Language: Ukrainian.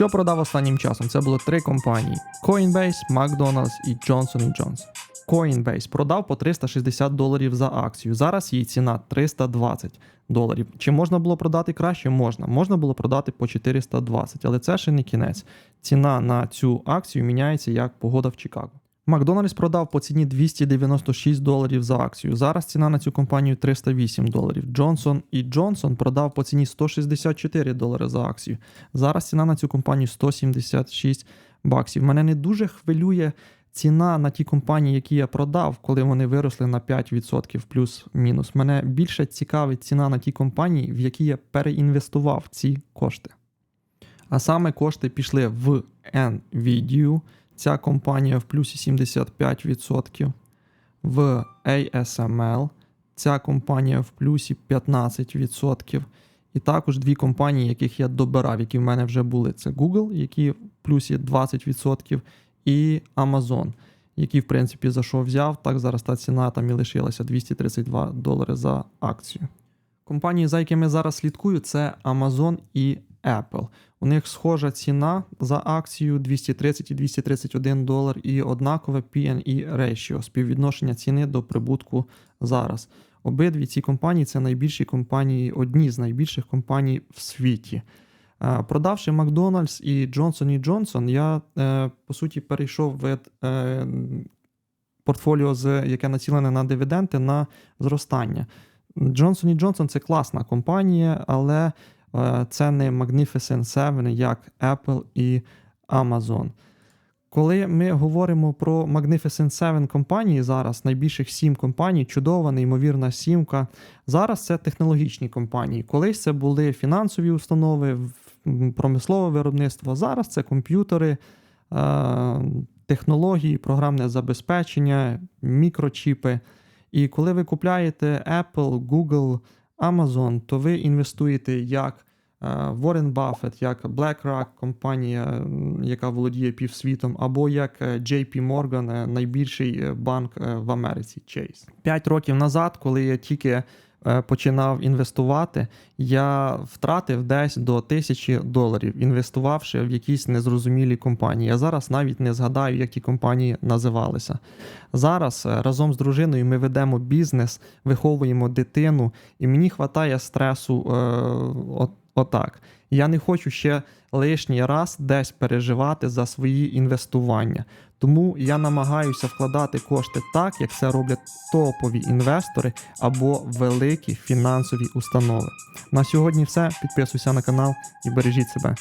Що продав останнім часом? Це було три компанії: Coinbase, McDonald's і Johnson Johnson. Coinbase продав по 360 доларів за акцію. Зараз її ціна 320 доларів. Чи можна було продати краще? Можна. Можна було продати по 420, але це ще не кінець. Ціна на цю акцію міняється як погода в Чикаго. Макдональдс продав по ціні 296 доларів за акцію. Зараз ціна на цю компанію 308 доларів. Джонсон і Джонсон продав по ціні 164 долари за акцію. Зараз ціна на цю компанію 176 баксів. Мене не дуже хвилює ціна на ті компанії, які я продав, коли вони виросли на 5% плюс-мінус. Мене більше цікавить ціна на ті компанії, в які я переінвестував ці кошти. А саме кошти пішли в NVIDIA, ця компанія в плюсі 75%, в ASML, ця компанія в плюсі 15%. І також дві компанії, яких я добирав, які в мене вже були. Це Google, які в плюсі 20%, і Amazon, який, в принципі, за що взяв. Так зараз та ціна там і лишилася 232 долари за акцію. Компанії, за якими зараз слідкую, це Amazon і Apple. У них схожа ціна за акцію 230 і 231 долар і однакове P&E ratio, співвідношення ціни до прибутку зараз. Обидві ці компанії це найбільші компанії, одні з найбільших компаній в світі. Е, Продавши Макдональдс і Johnson Johnson, я е, по суті перейшов від е, портфоліо, яке націлене на дивіденди, на зростання. Johnson Johnson це класна компанія, але це не Magnificent 7, як Apple і Amazon. Коли ми говоримо про Magnificent 7 компанії, зараз найбільших 7 компаній, чудова, неймовірна сімка. Зараз це технологічні компанії. Колись це були фінансові установи, промислове виробництво. Зараз це комп'ютери, е, технології, програмне забезпечення, мікрочіпи. І коли ви купляєте Apple, Google, Amazon, то ви інвестуєте як е, Warren Buffett, як BlackRock, компанія, яка володіє півсвітом, або як е, JP Morgan, е, найбільший банк в Америці Chase. П'ять років назад, коли я тільки починав інвестувати, я втратив десь до тисячі доларів, інвестувавши в якісь незрозумілі компанії. Я зараз навіть не згадаю, як ті компанії називалися. Зараз е, разом з дружиною ми ведемо бізнес, виховуємо дитину, і мені вистачає стресу е, от, отак. Я не хочу ще лишній раз десь переживати за свої інвестування. Тому я намагаюся вкладати кошти так, як це роблять топові інвестори або великі фінансові установи. На сьогодні все. Підписуйся на канал і бережіть себе.